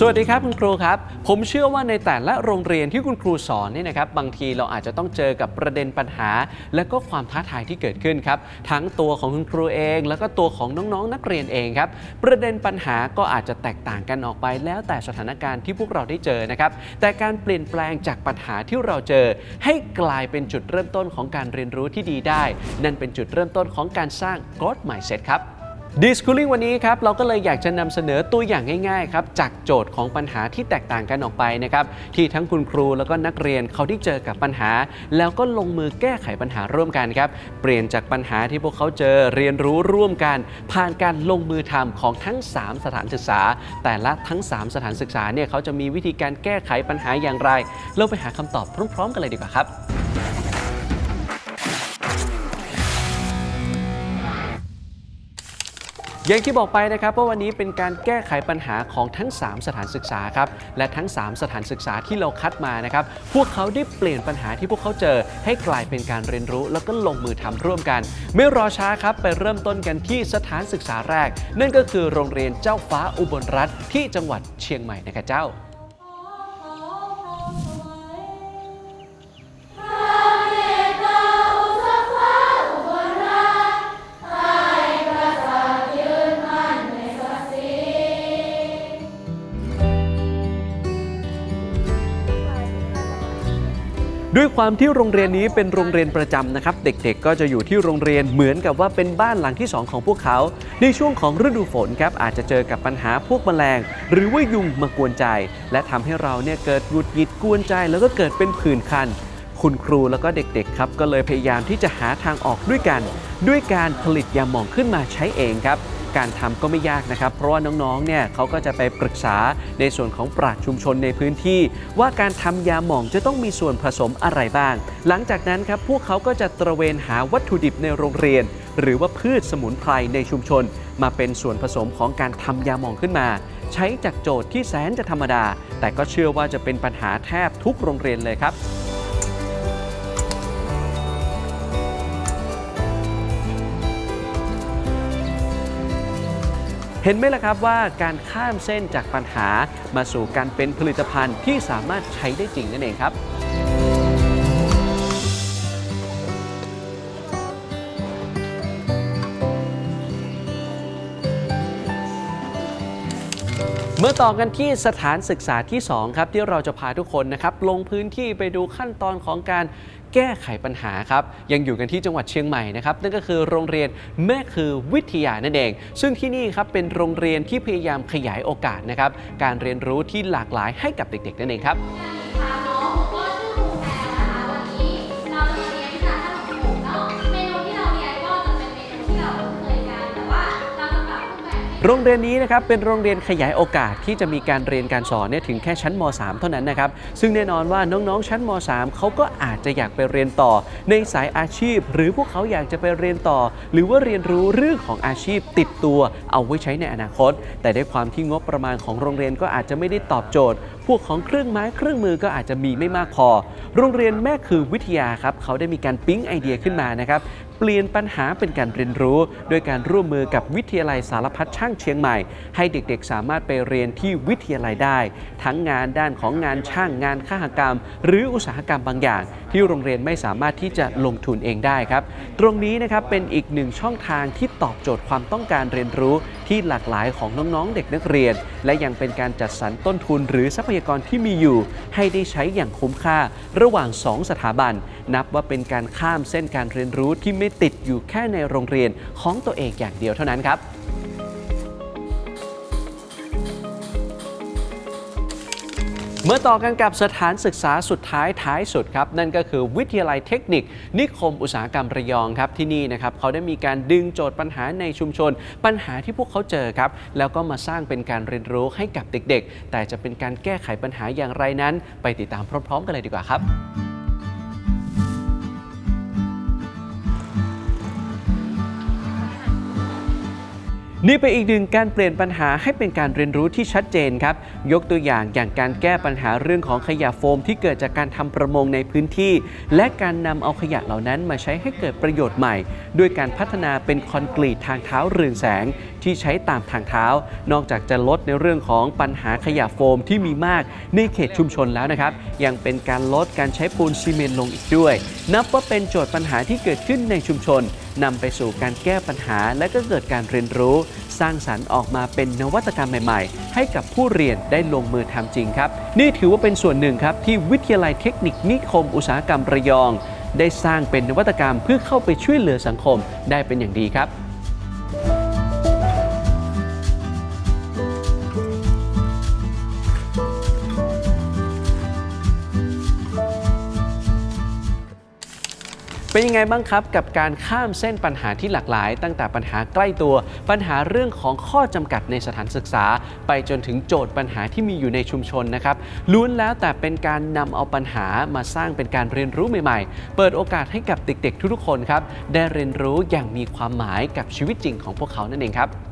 สวัสดีครับคุณครูครับ ผมเชื่อว่าในแต่ละโรงเรียนที่คุณครูสอนเนี่ยนะครับบางทีเราอาจจะต้องเจอกับประเด็นปัญหา และก็ความท้าทายที่เกิดขึ้นครับ ทั้งตัวของคุณครูเอง แล้วก็ตัวของน้องๆ นักเรียนเองครับ ประเด็นปัญหาก็อาจจะแตกต่างกันออกไป แล้วแต่สถานการณ์ที่พวกเราได้เจอนะครับแต่การเปลี่ยนแปลงจากปัญหาที่เราเจอ ให้กลายเป็นจุดเริ่มต้นของการเรียนรู้ที่ดีได้ นั่นเป็นจุดเริ่มต้นของการสร้าง growth mindset ครับ ดิสคูลิ่งวันนี้ครับเราก็เลยอยากจะนำเสนอตัวอย่างง่ายๆครับจากโจทย์ของปัญหาที่แตกต่างกันออกไปนะครับที่ทั้งคุณครูแล้วก็นักเรียนเขาได้เจอกับปัญหา แล้วก็ลงมือแก้ไขปัญหาร่วมกันครับเปลี่ยนจากปัญหาที่พวกเขาเจอเรียนรู้ร่วมกัน ผ่านการลงมือทำของทั้ง 3 สถานศึกษา แต่ละทั้ง 3 สถานศึกษาเนี่ยเขาจะมีวิธีการแก้ไขปัญหาอย่างไร เราไปหาคำตอบพร้อม ๆ กันเลยดีกว่าครับ อย่างที่บอกไปนะครับว่าวันนี้เป็นการแก้ไขปัญหาของทั้ง 3 สถานศึกษาครับและทั้ง 3 สถานศึกษาที่เราคัดมานะครับพวกเขาได้เปลี่ยนปัญหาที่พวกเขาเจอ ให้กลายเป็นการเรียนรู้ แล้วก็ลงมือทำร่วมกัน ไม่รอช้าครับไปเริ่มต้นกันที่สถานศึกษาแรก นั่นก็คือโรงเรียนเจ้าฟ้าอุบลรัฐที่จังหวัดเชียงใหม่นะครับเจ้า ด้วยความที่โรงเรียนนี้เป็นโรงเรียนประจำนะครับ เด็กๆ ก็จะอยู่ที่โรงเรียนเหมือนกับว่าเป็นบ้านหลังที่ 2 ของพวกเขา ในช่วงของฤดูฝนครับอาจจะเจอกับปัญหาพวกแมลง หรือว่ายุงมากวนใจ และทำให้เราเนี่ยเกิดหงุดหงิดกวนใจ แล้วก็เกิดเป็นผื่นคัน คุณครูแล้วก็เด็กๆครับก็เลยพยายามที่จะหาทางออกด้วยกัน ด้วยการผลิตยาหม่องขึ้นมาใช้เองครับ การทำก็ไม่ยากนะครับ เพราะว่าน้องๆ เนี่ยเขาก็จะไปปรึกษาในส่วนของปราชญ์ชุมชนในพื้นที่ ว่าการทำยาหม่องจะต้องมีส่วนผสมอะไรบ้าง หลังจากนั้นครับพวกเขาก็จะตระเวนหาวัตถุดิบในโรงเรียน หรือว่าพืชสมุนไพรในชุมชน มาเป็นส่วนผสมของการทำยาหม่องขึ้นมา ใช้จากโจทย์ที่แสนจะธรรมดา แต่ก็เชื่อว่าจะเป็นปัญหาแทบทุกโรงเรียนเลยครับ เห็นไหมล่ะครับว่าการข้ามเส้นจากปัญหามาสู่การเป็นผลิตภัณฑ์ที่สามารถใช้ได้จริงนั่นเองครับ เมื่อต่อกันที่สถานศึกษาที่ 2 ครับที่เราจะพาทุกคนนะครับลงพื้นที่ไปดูขั้นตอนของการแก้ไขปัญหาครับยังอยู่กันที่จังหวัดเชียงใหม่นะครับนั่นก็คือโรงเรียนแม่คือวิทยานั่นเอง ซึ่งที่นี่ครับเป็นโรงเรียนที่พยายามขยายโอกาสนะครับการเรียนรู้ที่หลากหลายให้กับเด็กๆนั่นเองครับ โรงเรียนนี้นะครับเป็นโรงเรียนขยายโอกาสที่จะมีการเรียนการสอนเนี่ยถึงแค่ชั้นม .3 เท่านั้นนะครับซึ่งแน่นอนว่าน้องๆ ชั้นม .3 เขาก็อาจจะอยากไปเรียนต่อ ในสายอาชีพ หรือพวกเขาอยากจะไปเรียนต่อ หรือว่าเรียนรู้เรื่องของอาชีพติดตัว เอาไว้ใช้ในอนาคต แต่ด้วยความที่งบประมาณของโรงเรียนก็อาจจะไม่ได้ตอบโจทย์ พวกของเครื่องไม้เครื่องมือก็อาจจะมีไม่มากพอ โรงเรียนแม่คือวิทยาครับเขาได้มีการปิ๊งไอเดียขึ้นมานะครับเปลี่ยนปัญหาเป็นการเรียนรู้ โดยการร่วมมือกับวิทยาลัยสารพัดช่างเชียงใหม่ ให้เด็กๆ สามารถไปเรียนที่วิทยาลัยได้ ทั้งงานด้านของงานช่างงานข้าหกรรม หรืออุตสาหกรรมบางอย่าง ที่โรงเรียนไม่สามารถที่จะลงทุนเองได้ครับ ตรงนี้นะครับเป็นอีกหนึ่งช่องทางที่ตอบโจทย์ความต้องการเรียนรู้ ที่หลากหลายของน้องๆ เด็กนักเรียน และยังเป็นการจัดสรรต้นทุนหรือทรัพยากรที่มีอยู่ ให้ได้ใช้อย่างคุ้มค่า ระหว่าง 2 สถาบัน นับว่าเป็นการข้ามเส้นการเรียนรู้ที่ไม่ติดอยู่แค่ในโรงเรียนของตัวเองอย่างเดียวเท่านั้นครับ เมื่อต่อกันกับสถานศึกษาสุดท้ายท้ายสุดครับนั่นก็คือวิทยาลัยเทคนิค นิคมอุตสาหกรรมระยองครับที่นี่นะครับเขาได้มีการดึงโจทย์ปัญหาในชุมชน ปัญหาที่พวกเขาเจอครับ แล้วก็มาสร้างเป็นการเรียนรู้ให้กับเด็กๆ แต่จะเป็นการแก้ไขปัญหาอย่างไรนั้น ไปติดตามพร้อม ๆ กันเลยดีกว่าครับ นี่เป็นอีกหนึ่งการเปลี่ยนปัญหาให้เป็นการเรียนรู้ที่ชัดเจนครับ ยกตัวอย่างอย่างการแก้ปัญหาเรื่องของขยะโฟมที่เกิดจากการทำประมงในพื้นที่ และการนำเอาขยะเหล่านั้นมาใช้ให้เกิดประโยชน์ใหม่ ด้วยการพัฒนาเป็นคอนกรีตทางเท้าเรืองแสงที่ใช้ตามทางเท้า นอกจากจะลดในเรื่องของปัญหาขยะโฟมที่มีมากในเขตชุมชนแล้วนะครับ ยังเป็นการลดการใช้ปูนซีเมนต์ลงอีกด้วย นับว่าเป็นโจทย์ปัญหาที่เกิดขึ้นในชุมชน นำไปสู่การแก้ปัญหา และก็เกิดการเรียนรู้ สร้างสรรค์ออกมาเป็นนวัตกรรมใหม่ๆ ให้กับผู้เรียนได้ลงมือทำจริงครับ นี่ถือว่าเป็นส่วนหนึ่งครับที่วิทยาลัยเทคนิคนิคมอุตสาหกรรมระยอง ได้สร้างเป็นนวัตกรรมเพื่อเข้าไปช่วยเหลือสังคมได้เป็นอย่างดีครับ เป็นยังไงบ้างครับกับการข้ามเส้นปัญหาที่หลากหลาย ตั้งแต่ปัญหาใกล้ตัว ปัญหาเรื่องของข้อจำกัดในสถานศึกษา ไปจนถึงโจทย์ปัญหาที่มีอยู่ในชุมชนนะครับล้วนแล้วแต่เป็นการนำเอาปัญหามาสร้างเป็นการเรียนรู้ใหม่ๆ เปิดโอกาสให้กับเด็กๆ ทุกๆคนครับได้เรียนรู้อย่างมีความหมายกับชีวิตจริงของพวกเขานั่นเองครับ